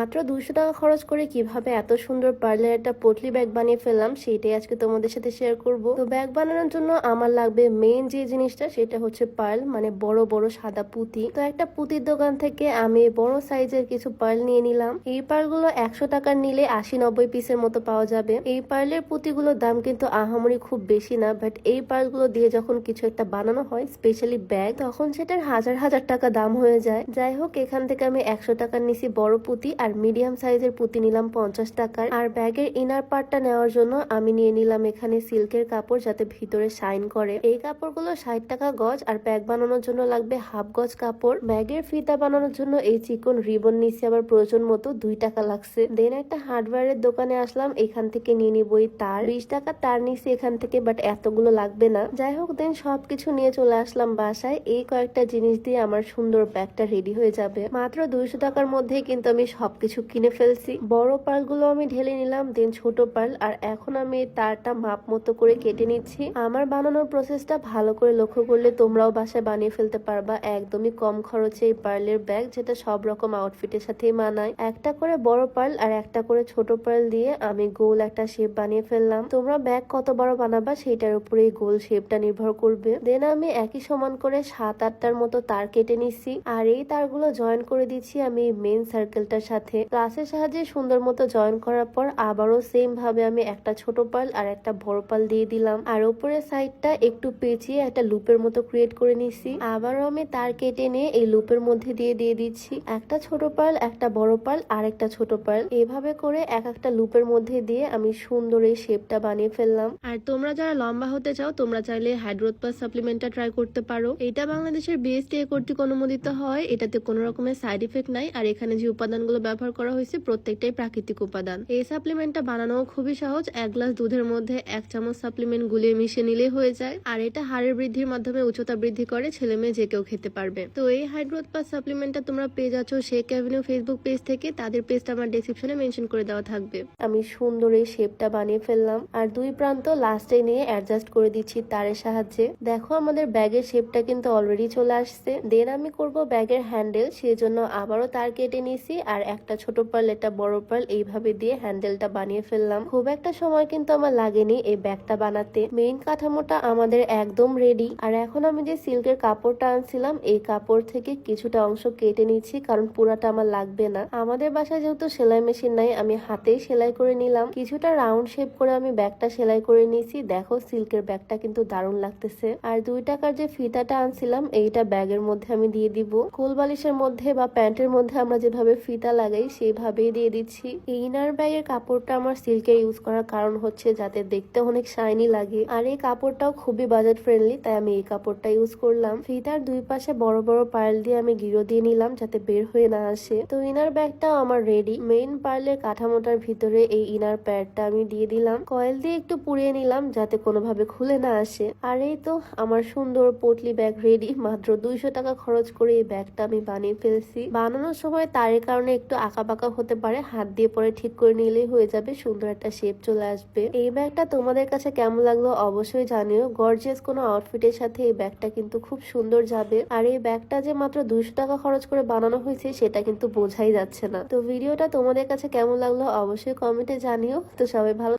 মাত্র দুশো টাকা খরচ করে কীভাবে এত সুন্দর পার্লের একটা পটলি ব্যাগ বানিয়ে ফেললাম সেটাই আজকে তোমাদের সাথে শেয়ার করব। তো ব্যাগ বানানোর জন্য আমার লাগবে মেইন যে জিনিসটা, সেটা হচ্ছে পার্ল মানে বড় বড় সাদা পুঁতি। তো একটা পুঁতির দোকান থেকে আমি বড় সাইজের কিছু পার্ল নিয়ে নিলাম। এই পার্লগুলো একশো টাকার নিলে আশি, নব্বই পিসের মতো পাওয়া যাবে। এই পার্লের পুঁতিগুলোর দাম কিন্তু আহামরি খুব বেশি না বাট এই পার্লগুলো দিয়ে যখন কিছু একটা বানানো হয় স্পেশালি ব্যাগ তখন সেটার হাজার হাজার টাকা দাম হয়ে যায়। যাই হোক, এখান থেকে আমি একশো টাকার নিছি বড় পুঁতি আর মিডিয়াম সাইজের পুঁতি নিলাম পঞ্চাশ টাকার। আর ব্যাগের ইনার পার্টটা নেওয়ার জন্য আমি নিয়ে নিলাম এখানে সিল্কের কাপড় যাতে ভিতরে শাইন করে। এই কাপড়গুলো ষাট টাকা গজ আর ব্যাগ বানানোর জন্য লাগবে হাফ গজ কাপড়। ব্যাগের ফিতা বানানোর জন্য এই চিকন রিবন নিচ্ছি আবার প্রয়োজন মতো দুই টাকা লাগছে। দেন একটা হার্ডওয়্যারের দোকানে আসলাম, এখান থেকে নিয়ে নিব এই তার। বিশ টাকা তার নিচ্ছি এখান থেকে বাট এতগুলো লাগবে না। যাই হোক দেন সবকিছু নিয়ে চলে আসলাম বাসায়। এই কয়েকটা জিনিস দিয়ে আমার সুন্দর ব্যাগটা রেডি হয়ে যাবে। মাত্র দুইশো টাকার মধ্যেই কিন্তু আমি সবকিছু কিনে ফেলছি। বড় পালগুলো আমি ঢেলে নিলাম দেন ছোট পাল, আর এখন আমি তারটা মাপ মতো করে কেটে নিচ্ছি। আমার বানানোর প্রসেসটা ভালো করে লক্ষ্য করলে তোমরাও বাসায় বানিয়ে ফেলতে পারবা। একদমই কম খরচে এই পার্লের ব্যাগ, যেটা সব রকম আউটফিটের সাথেই মানায়। একটা করে বড় পার্ল আর একটা করে ছোট পার্ল দিয়ে আমি গোল একটা শেপ বানিয়ে ফেললাম। তোমরা ব্যাগ কত বড় বানাবা, সেইটার উপরে গোল শেপটা নির্ভর করবে। দেন আমি একই সমান করে সাত আটটার মতো তার কেটে নিচ্ছি। আর এই তারগুলো জয়েন করে দিচ্ছি আমি মেন সার্কেলটার সাথে। ক্লাসের সাহায্যে সুন্দর মতো জয়েন করার পর আবারও সেম ভাবে আমি একটা ছোট পাল আর একটা বড় পাল দিয়ে দিলাম। আর উপরের সাইডটা একটু পেঁচিয়ে একটা লুপের মতো ক্রিয়েট করে নিচ্ছি আবারও আমি তার কেটে নিয়ে এই লুপের মধ্যে দিয়ে দিয়ে দিচ্ছি। একটা ছোট পাল, একটা বড় পাল আর একটা ছোট পাল। এভাবে করে এক একটা লুপের মধ্যে দিয়ে আমি সুন্দর এই শেপটা বানিয়ে ফেললাম। আর তোমরা যারা লম্বা হতে চাও, তোমরা চাইলে হাইড্রোথ প্লাস সাপ্লিমেন্টটা ট্রাই করতে পারো। এটা বাংলাদেশের বিএসটিএ কর্তৃক অনুমোদিত হয়। এটাতে কোনো রকমের সাইড ইফেক্ট নাই। আর এখানে যে উপাদানগুলো ব্যবহার করা হয়েছে প্রত্যেকটাই প্রাকৃতিক উপাদান। এই সাপ্লিমেন্টটা বানানো খুবই সহজ। এক গ্লাস দুধের মধ্যে এক চামচ সাপ্লিমেন্ট গুলিয়ে মিশিয়ে নিলেই হয়ে যায়। আর এটা হাড়ের বৃদ্ধির মাধ্যমে উচ্চতা বৃদ্ধি করে ছেলে মেয়ে যে কেউ খেতে পারবে। তো এই হাইড্রোথ প্লাস সাপ্লিমেন্টটা তোমরা পেয়ে যাচ্ছ শেখ অ্যাভিনিউ ফেসবুক পেজ থেকে। তাদের পেজটা আমার ডেসক্রিপশনে মেনশন করে দেওয়া থাকবে। আমি সুন্দর এই শেপটা বানিয়ে ফেললাম। আর দুই প্রান্ত লাস্টে নিয়ে অ্যাডজাস্ট করে দিচ্ছি তারের সাহায্যে। দেখো আমাদের ব্যাগের শেপটা কিন্তু অলরেডি চলে আসছে। দেন আমি করব ব্যাগের হ্যান্ডেল সেই জন্য আবারও তার কেটে নিয়েছি। আর একটা ছোট পার্ল একটা বড় পার্ল এইভাবে দিয়ে হ্যান্ডেলটা বানিয়ে ফেললাম। খুব একটা সময় কিন্তু আমার লাগেনি এই ব্যাগটা বানাতে। মেইন কাঠামোটা আমাদের একদম রেডি আর এখন আমি যে সিল্কের কাপড়টা আনছিলাম, এই কাপড় থেকে কিছুটা অংশ কেটে নিচ্ছি, কারণ পুরাটা আমার লাগবে না। আমাদের বাসায় যেহেতু সেলাই মেশিন নাই, আমি হাতেই সেলাই করে নিলাম। কিছুটা রাউন্ড শেপ করে আমি ব্যাগটা সেলাই করে নিয়েছি। দেখো, সিল্কের ব্যাগটা কিন্তু দারুণ লাগতেছে। আর দুই টাকার যে ফিতাটা আনছিলাম, এইটা ব্যাগের মধ্যে আমি দিয়ে দিব। কোল বালিশের মধ্যে বা প্যান্টের মধ্যে আমরা যেভাবে ফিতা লাগাই সেইভাবেই দিয়ে দিচ্ছি। এই ইনার ব্যাগের কাপড়টা আমার সিল্কের ইউজ করার কারণ হচ্ছে যাতে দেখতে অনেক শাইনি লাগে। আর এই কাপড়টাও খুবই বাজেট ফ্রেন্ডলি তাই আমি এই কাপড়টা ইউজ করলাম। ফিতার দুই পাশে বড় বড় পার্ল দিয়ে আমি গিরো দিয়ে নিলাম যাতে বের হয়ে না আসে। তো ইনার ব্যাগটাও আমার রেডি মেইন পার্লের কাঠামোটার ভিতরে এই ইনার প্যাডটা আমি দিয়ে দিলাম। কয়েল দিয়ে একটু পুড়িয়ে নিলাম যাতে কোনোভাবে খুলে না আসে। আর এই তো আমার সুন্দর পটলি ব্যাগ রেডি মাত্র দুইশো টাকা খরচ করে এই ব্যাগটা আমি বানিয়ে ফেলছি। বানানোর সময় তারের কারণে একটু আঁকা বাঁকা হতে পারে, হাত দিয়ে পরে ঠিক করে নিলেই হয়ে যাবে, সুন্দর একটা শেপ চলে আসবে। এই ব্যাগটা তোমাদের কাছে কেমন লাগল অবশ্যই জানিও। গর্জিয়াস কোনো আউটফিটের সাথে এই ব্যাগটা কিন্তু খুব সুন্দর যাবে। আর এই ব্যাগটা যে মাত্র দুশো টাকা খরচ করে বানানো হয়েছে, সেটা কিন্তু বোঝাই যাচ্ছে না। তো ভিডিওটা তোমাদের কাছে কেমন লাগল অবশ্যই কমেন্টে জানিও। তো সবাই ভালো